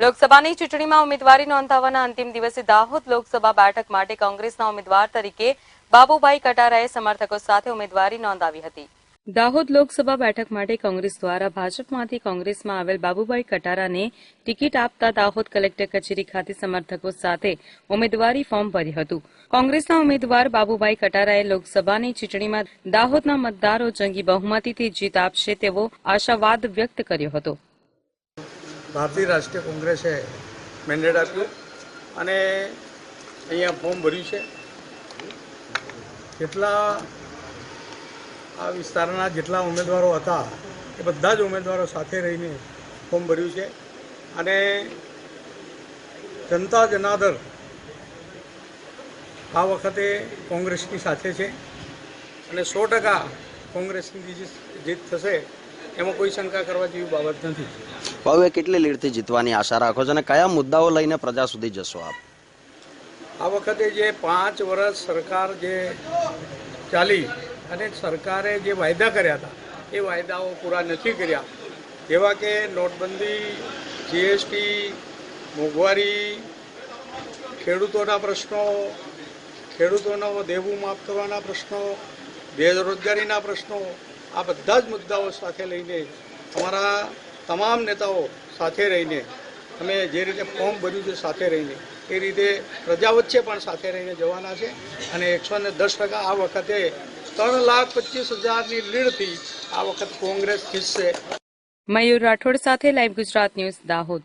લોકસભાની ચૂંટણીમાં ઉમેદવારી નોંધાવવાના અંતિમ દિવસે દાહોદ લોકસભા બેઠક માટે કોંગ્રેસના ઉમેદવાર તરીકે બાબુભાઈ કટારાએ સમર્થકો સાથે ઉમેદવારી નોંધાવી હતી. દાહોદ લોકસભા બેઠક માટે કોંગ્રેસ દ્વારા ભાજપમાંથી કોંગ્રેસમાં આવેલ બાબુભાઈ કટારાને ટિકિટ આપતા દાહોદ કલેક્ટર કચેરી ખાતે સમર્થકો સાથે ઉમેદવારી ફોર્મ ભર્યું હતું. કોંગ્રેસના ઉમેદવાર બાબુભાઈ કટારાએ લોકસભાની ચૂંટણીમાં દાહોદના મતદારો જંગી બહુમતીથી જીત આપશે તેવો આશાવાદ વ્યક્ત કર્યો હતો. ભારતીય રાષ્ટ્રીય કોંગ્રેસે મેન્ડેટ આપ્યું અને અહીંયા ફોર્મ ભર્યું છે. જેટલા આ વિસ્તારના જેટલા ઉમેદવારો હતા એ બધા જ ઉમેદવારો સાથે રહીને ફોર્મ ભર્યું છે અને જનતા જનાદર આ વખતે કોંગ્રેસની સાથે છે અને સો ટકા કોંગ્રેસની જીત થશે એમાં કોઈ શંકા કરવા જેવી બાબત નથી. હવે કેટલી લીડથી જીતવાની આશા રાખો છો અને કયા મુદ્દાઓ લઈને પ્રજા સુધી જશો આપ? આ વખતે જે પાંચ વર્ષ સરકાર જે ચાલી અને સરકારે જે વાયદા કર્યા હતા એ વાયદાઓ પૂરા નથી કર્યા. જેવા કે નોટબંધી જીએસટી મોંઘવારી ખેડૂતોના પ્રશ્નો ખેડૂતોનો દેવું માફ કરવાના પ્રશ્નો બેરોજગારીના પ્રશ્નો આ બધા જ મુદ્દાઓ સાથે લઈને અમારા તમામ નેતાઓ સાથે રહીને અમે જે રીતે ફોર્મ ભર્યું છે સાથે રહીને, એ રીતે પ્રજા વચ્ચે પણ સાથે રહીને જવાના છે અને એકસો ને દસ ટકા આ વખતે ત્રણ લાખ પચીસ હજારની લીડથી આ વખત કોંગ્રેસ જીતશે. મયુર રાઠોડ સાથે લાઈવ ગુજરાત ન્યૂઝ દાહોદ.